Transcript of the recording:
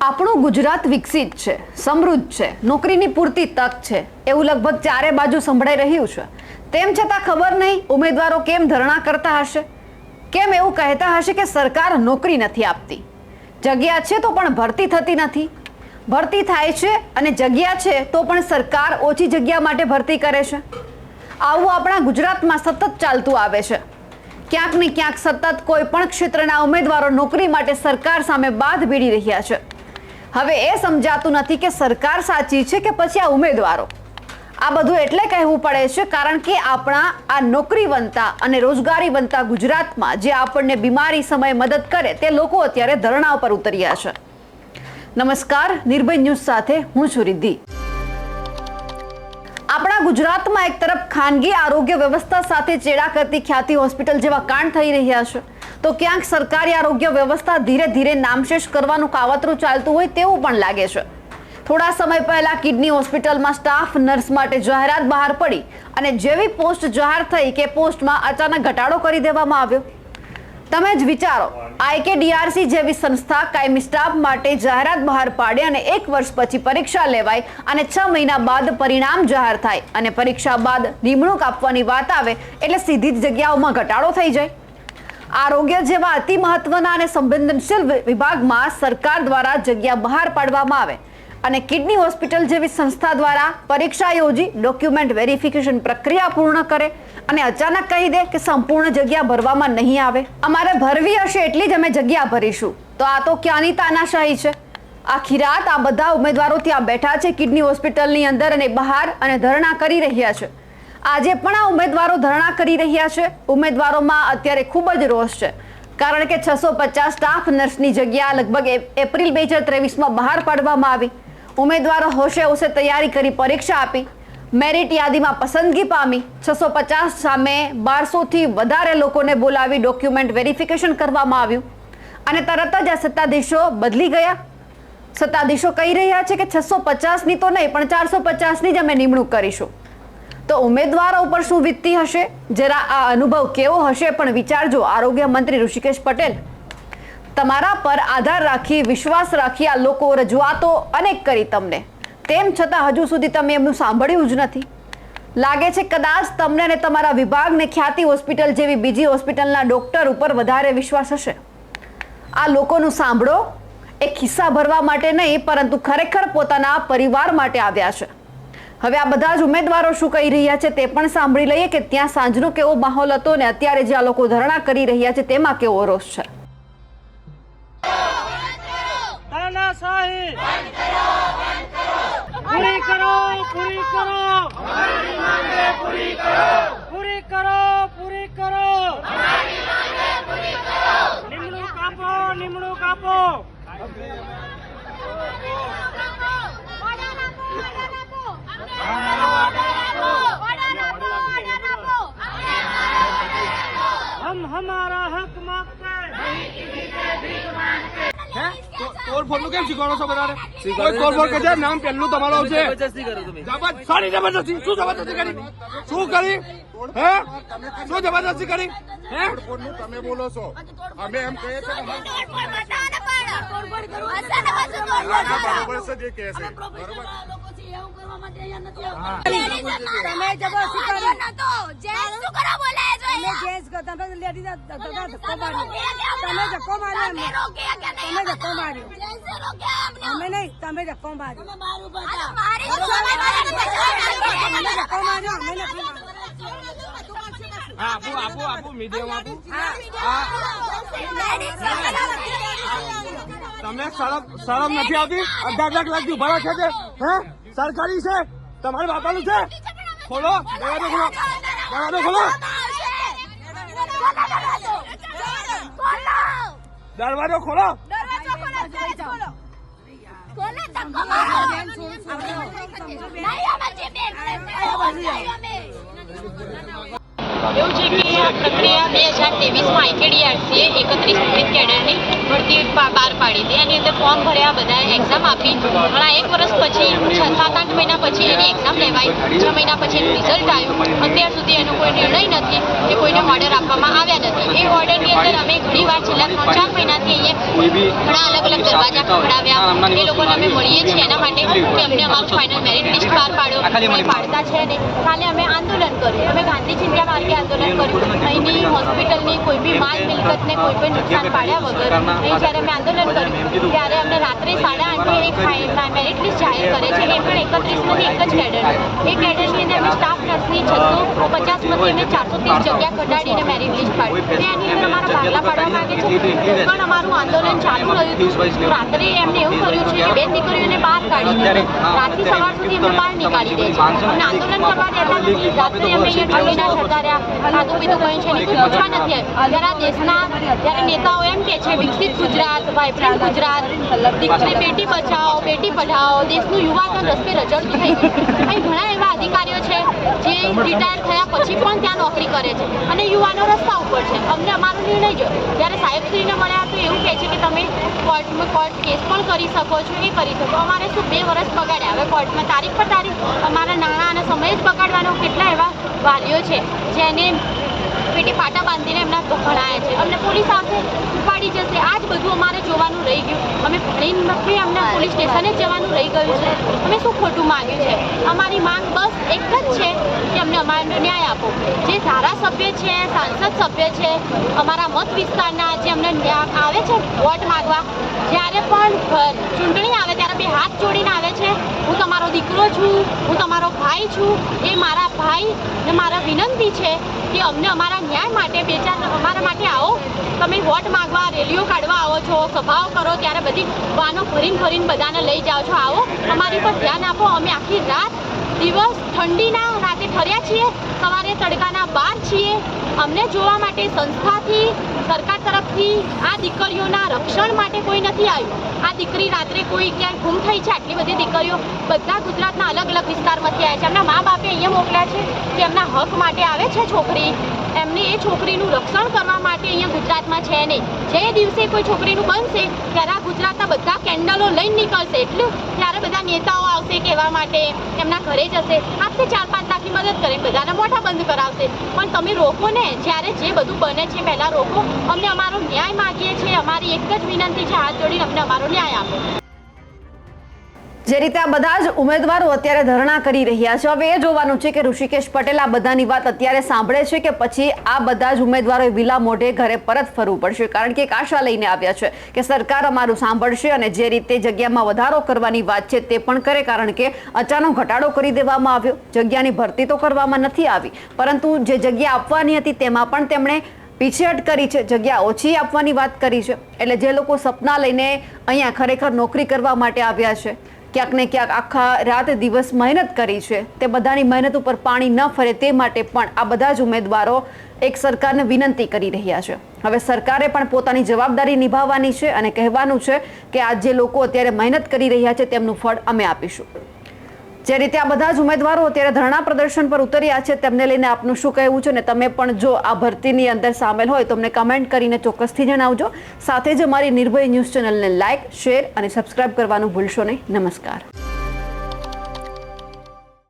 આપણું ગુજરાત વિકસિત છે, સમૃદ્ધ છે, નોકરીની પૂરતી તક છે, એવું લગભગ ચારે બાજુ સંભળાઈ રહ્યું છે. તેમ છતાં ખબર નહીં ઉમેદવારો કેમ ધરણા કરતા હશે? કેમ એવું કહેતા હશે કે સરકાર નોકરી નથી આપતી? જગ્યા છે તો પણ ભરતી થતી નથી. ભરતી થાય છે અને જગ્યા છે તો પણ સરકાર ઓછી જગ્યા માટે ભરતી કરે છે. આવું આપણા ગુજરાતમાં સતત ચાલતું આવે છે. ક્યાંક ને ક્યાંક સતત કોઈ પણ ક્ષેત્રના ઉમેદવારો નોકરી માટે સરકાર સામે બાદ ભીડી રહ્યા છે. હવે એ સમજાતું નથી કે સરકાર સાચી છે કે પછી આ ઉમેદવારો. આ બધું એટલે કહેવું પડે છે કારણ કે આપણા આ નોકરી બનતા અને રોજગારી બનતા ગુજરાતમાં જે આપણને બીમારી સમયે મદદ કરે તે લોકો અત્યારે ધરણા પર ઉતર્યા છે. નમસ્કાર, નિર્ભય ન્યૂઝ સાથે હું છું રિદ્ધિ. આપણા ગુજરાતમાં એક તરફ ખાનગી આરોગ્ય વ્યવસ્થા સાથે ચેડા કરતી ખ્યાતિ હોસ્પિટલ જેવા કાંડ થઈ રહ્યા છે. તો ક્યાંક સરકારી આરોગ્ય વ્યવસ્થા ધીરે ધીરે નામશેષ કરવાનું કાવતરું ચાલતું હોય તેવું પણ લાગે છે. થોડા સમય પહેલા કિડની હોસ્પિટલમાં સ્ટાફ, નર્સ માટે જાહેરાત બહાર પડી અને જેવી પોસ્ટ જાહેર થઈ કે પોસ્ટમાં અચાનક ઘટાડો કરી દેવામાં આવ્યો. તમે જ વિચારો આઈકેડીઆરસી જેવી સંસ્થા કાયમી સ્ટાફ માટે જાહેરાત બહાર પાડે અને એક વર્ષ પછી પરીક્ષા લેવાય અને છ મહિના બાદ પરિણામ જાહેર થાય અને પરીક્ષા બાદ નિમણૂક આપવાની વાત આવે એટલે સીધી જ જગ્યાઓમાં ઘટાડો થઈ જાય. આરોગ્ય જેવા અતિ મહત્વના અને સંવેદનશીલ વિભાગમાં સરકાર દ્વારા જગ્યા બહાર પાડવામાં આવે અને કિડની હોસ્પિટલ જેવી સંસ્થા દ્વારા પરીક્ષા યોજી ડોક્યુમેન્ટ વેરિફિકેશન પ્રક્રિયા પૂર્ણ કરે અને અચાનક કહી દે કે સંપૂર્ણ જગ્યા ભરવામાં નહીં આવે. અમારે ભરવી હશે એટલી જ અમે જગ્યા ભરીશું. તો આ તો ક્યાંની તાનાશાહી છે? આખી રાત આ બધા ઉમેદવારો ત્યાં બેઠા છે, કિડની હોસ્પિટલની અંદર અને બહાર અને ધરણા કરી રહ્યા છે. આજે પણ આ ઉમેદવારો ધરણા કરી રહ્યા છે. ઉમેદવારોમાં અત્યારે ખૂબ જ રોષ છે. કારણ કે છસો પચાસ સ્ટાફ નર્સની જગ્યા લગભગ એપ્રિલ બે હજાર ત્રેવીસમાં બહાર પાડવામાં આવી. ઉમેદવારો હોશે હોશે તૈયારી કરી પરીક્ષા આપી. મેરિટ યાદીમાં પસંદગી પામી. છસો પચાસ સામે બારસોથી વધારે લોકોને બોલાવી ડોક્યુમેન્ટ વેરિફિકેશન કરવામાં આવ્યું. અને તરત જ આ સત્તાધીશો બદલી ગયા. સત્તાધીશો કહી રહ્યા છે કે છસો પચાસની તો નહીં, પણ ચારસો પચાસની જ અમે નિમણૂક કરીશું. તો ઉમેદવારો ઉપર શું વીતતી હશે? જરા આ અનુભવ કેવો હશે? પણ વિચારજો, આરોગ્ય મંત્રી ઋષિકેશ પટેલ. તમારા પર આધાર રાખી, વિશ્વાસ રાખી આ લોકો રજૂઆતો અનેક કરી તમને. તેમ છતાં હજુ સુધી તમે એમનું સાંભળ્યું જ નથી. લાગે છે કદાચ તમને અને તમારા વિભાગને ખ્યાતિ હોસ્પિટલ જેવી બીજી હોસ્પિટલના ડોક્ટર ઉપર વધારે વિશ્વાસ હશે. આ લોકોનું સાંભળો. એ ખિસ્સા ભરવા માટે નહીં, પરંતુ ખરેખર પોતાના પરિવાર માટે આવ્યા છે. હવે આ બધા જ ઉમેદવારો શું કહી રહ્યા છે તે પણ સાંભળી લઈએ કે ત્યાં સાંજનો કેવો માહોલ હતો ને અત્યારે જે આ લોકો ધરણા કરી રહ્યા છે તેમાં કેવો રોષ છે? પૂરી કરો પૂરી કરો! પૂરી કરો પૂરી કરો! નિમણૂક આપો નિમણૂક આપો! હમ હમારા હક માંગતે હે તો- તોડફોડનું કેમ શીખવાડો છો બધાને કોઈ તોડફોડ કરશે નામ પહેલું તમારું આવશે જબરજસ્તી કરો તમે સારી જબરદસ્તી શું જબરદસ્તી કરી શું કરી હે શું જબરજસ્તી કરી હે તોડફોડનું તમે બોલો છો અમે એમ કહીએ છીએ કે બરોબર બરોબર છે જે કહે છે બરોબર તમે જબરદસ્તી કર્યો નતો જેન્ટ્સ શું કરવા બોલાય છે તમે જેન્ટ્સ કરો, તમે લેડીઝ ને ધક્કો- ધક્કો માર્યો. તમે ધક્કો માર્યો તમે રોક્યા કે નહીં? તમે ધક્કો માર્યો. જેન્ટ્સે રોક્યા અમને? અમે નહીં તમે ધક્કો માર્યો. આ તો મારી શું સમય મારે તો તમે ધક્કો માર્યો અમે નથી હા આપું આપું આપું મીડિયમ આપું. તમને શરમ શરમ નથી આવતી? અઢાર લાખ લાખ ઊભા છે કે, હે? સરકારી છે? તમારે બાપાનું છે? ખોલો. દરવાજો ખોલો. દરવાજો ખોલો. દરવાજો ખોલો. એવું છે કે પ્રક્રિયા બે હજાર ત્રેવીસમાં આઈકેડીઆરસીએ એકત્રીસ કેડરની ભરતી બહાર પાડી હતી એની અંદર ફોર્મ ભર્યા બધા એક્ઝામ આપી. પણ આ એક વર્ષ પછી છ સાત આઠ મહિના પછી એની એક્ઝામ લેવાઈ છ મહિના પછી એનું રિઝલ્ટ આવ્યું. અત્યાર સુધી એનો કોઈ નિર્ણય નથી કે કોઈને ઓર્ડર આપવામાં આવ્યા નથી. એ ઓર્ડરની અંદર અમે ઘણી વાર છેલ્લા ત્રણ ચાર મહિનાથી અહીંયા ઘણા અલગ અલગ દરવાજા ખવડાવ્યા. એ લોકોને અમે મળીએ છીએ એના માટે કે અમને અમારું ફાઇનલ મેરિટ લિસ્ટ બહાર પાડો. એ પાડતા છે ને કાલે અમે આંદોલન કર્યું. અમે ગાંધી ચિંતા માર્ગે આંદોલન કર્યું. અહીંની હોસ્પિટલની કોઈ બી માલ મિલકતને કોઈ પણ નુકસાન પાડ્યા વગર. અહીં જ્યારે મેં આંદોલન કર્યું, ત્યારે અમને રાત્રે સાડા આઠે એક મેરિટ જાહેર કરે છે એ પણ એકત્રીસમાંથી એક જ કેડર એ કેડરની સ્ટાફ નર્સની છસો પચાસમાંથી ચારસો ત્રીસ જગ્યા ઘટાડીને મેરિટ લિસ્ટ પાડી. તેની અંદર પણ અમારું આંદોલન ચાલુ રહ્યું રાત્રે એમને એવું કર્યું છે કે બે દીકરીઓને બહાર કાઢી દે. રાતથી સવાર સુધી બહાર નીકાળી દે છે. અમને આંદોલન કરવા દેતા નથી. રાત્રે છે પૂછવા નથી આવ્યું. દેશના જ્યારે નેતાઓ એમ કે છે, વિકસિત ગુજરાત વાઇબ્રન્ટ ગુજરાત દીકરી બેટી બચાવો બેટી પઢાઓ દેશનું યુવાધન રસ્તે રજડતું થઈ અહીં ઘણા એવા અધિકારીઓ છે જે રિટાયર થયા પછી પણ ત્યાં નોકરી કરે છે અને યુવાનો રસ્તા ઉપર છે. અમને અમારો નિર્ણય જો. જ્યારે સાહેબશ્રીને મળ્યા તો એવું કહે છે કે તમે કોર્ટમાં કોર્ટ કેસ પણ કરી શકો છો એ કરી શકો. અમારે શું બે વર્ષ બગાડ્યા. હવે કોર્ટમાં તારીખ પર તારીખ. અમારા નાણાં અને સમય જ બગાડવાનો કેટલા એવા વાલીઓ છે જેને પેટી પાટા બાંધીને એમના ભણાયા છે અમને પોલીસ આવશે ઉપાડી જશે આ જ બધું અમારે જોવાનું રહી ગયું અમે ભણીને બી અમને પોલીસ સ્ટેશને જવાનું રહી ગયું છે. અમે શું ખોટું માંગ્યું છે? અમારી માંગ બસ એક જ છે કે અમને અમારો ન્યાય આપો. જે ધારાસભ્ય છે, સાંસદ સભ્ય છે, અમારા મત વિસ્તારના જે અમને ન્યાય આવે છે વોટ માગવા, જ્યારે પણ ચૂંટણી આવે ત્યારે બે હાથ જોડીને આવે છે, હું તમારો દીકરો છું, હું તમારો ભાઈ છું, એ મારા ભાઈ ને મારા વિનંતી છે કે અમને અમારા ન્યાય માટે બે ચાર અમારા માટે આવો. તમે વોટ માગવા રેલીઓ કાઢવા છો સભાઓ કરો, ત્યારે બધી વાનો ભરીને ભરીને બધાને લઈ જાઓ છો. આવો, અમારી પર ધ્યાન આપો. અમે આખી રાત દિવસ ઠંડીના રાતે ઠર્યા છીએ. સવારે તડકાના બાર છીએ. અમને જોવા માટે સંસ્થાથી, સરકાર તરફથી આ દીકરીઓના રક્ષણ માટે કોઈ નથી આવ્યું. આ દીકરી રાત્રે કોઈ ક્યાંય ગુમ થઈ છે? આટલી બધી દીકરીઓ બધા ગુજરાતના અલગ અલગ વિસ્તારમાંથી આવ્યા છે. એમના મા બાપે અહીંયા મોકલ્યા છે કે એમના હક માટે આવે છે છોકરી. એમને એ છોકરીનું રક્ષણ કરવા માટે અહીંયા ગુજરાતમાં છે નહીં. જે દિવસે કોઈ છોકરીનું બનશે, ત્યારે આ ગુજરાતના બધા કેન્ડલો લઈને નીકળશે. એટલું ત્યારે બધા નેતાઓ આવશે કહેવા માટે, એમના ઘરે જશે. આપશે ચાર પાંચ લાખની મદદ કરે બધાને મોઢા બંધ કરાવશે. પણ તમે રોકો ને જ્યારે જે બધું બને છે પહેલાં રોકો. અમને અમારો ન્યાય માગીએ છીએ. અમારી એક જ વિનંતી છે, હાથ જોડીને અમને અમારો ન્યાય આપો. જે રીતે આ બધા જ ઉમેદવારો અત્યારે ધરણા કરી રહ્યા છે, હવે એ જોવાનું છે કે ઋષિકેશ પટેલ આ બધાની વાત અત્યારે સાંભળે છે કે પછી આ બધા જ ઉમેદવારોએ વિલા મોઢે ઘરે પરત ફરવું પડશે? કારણ કે એક આશા લઈને આવ્યા છે કે સરકાર અમારું સાંભળશે અને જે રીતે જગ્યામાં વધારો કરવાની વાત છે તે પણ કરે, કારણ કે અચાનક ઘટાડો કરી દેવામાં આવ્યો. જગ્યાની ભરતી તો કરવામાં નથી આવી, પરંતુ જે જગ્યા આપવાની હતી તેમાં પણ તેમણે પીછેહટ કરી છે, જગ્યા ઓછી આપવાની વાત કરી છે. એટલે જે લોકો સપના લઈને અહીંયા ખરેખર નોકરી કરવા માટે આવ્યા છે, ક્યાંક ને ક્યાંક આખા રાત દિવસ મહેનત કરી છે, તે બધાની મહેનત ઉપર પાણી ન ફરે તે માટે પણ આ બધા જ ઉમેદવારો એક સરકારને વિનંતી કરી રહ્યા છે. હવે સરકારે પણ પોતાની જવાબદારી નિભાવવાની છે અને કહેવાનું છે કે આ જે લોકો અત્યારે મહેનત કરી રહ્યા છે, તેમનું ફળ અમે આપીશું. જે રીતે આ બધા જ ઉમેદવારો અત્યારે ધરણા પ્રદર્શન પર ઉતર્યા છે, તેમને લઈને આપનું શું કહેવું છે ને તમે પણ જો આ ભરતીની અંદર સામેલ હોય તો અમને કમેન્ટ કરીને ચોક્કસથી જણાવજો. સાથે જ અમારી નિર્ભય ન્યૂઝ ચેનલને લાઇક શેર અને સબસ્ક્રાઇબ કરવાનું ભૂલશો નહીં. નમસ્કાર.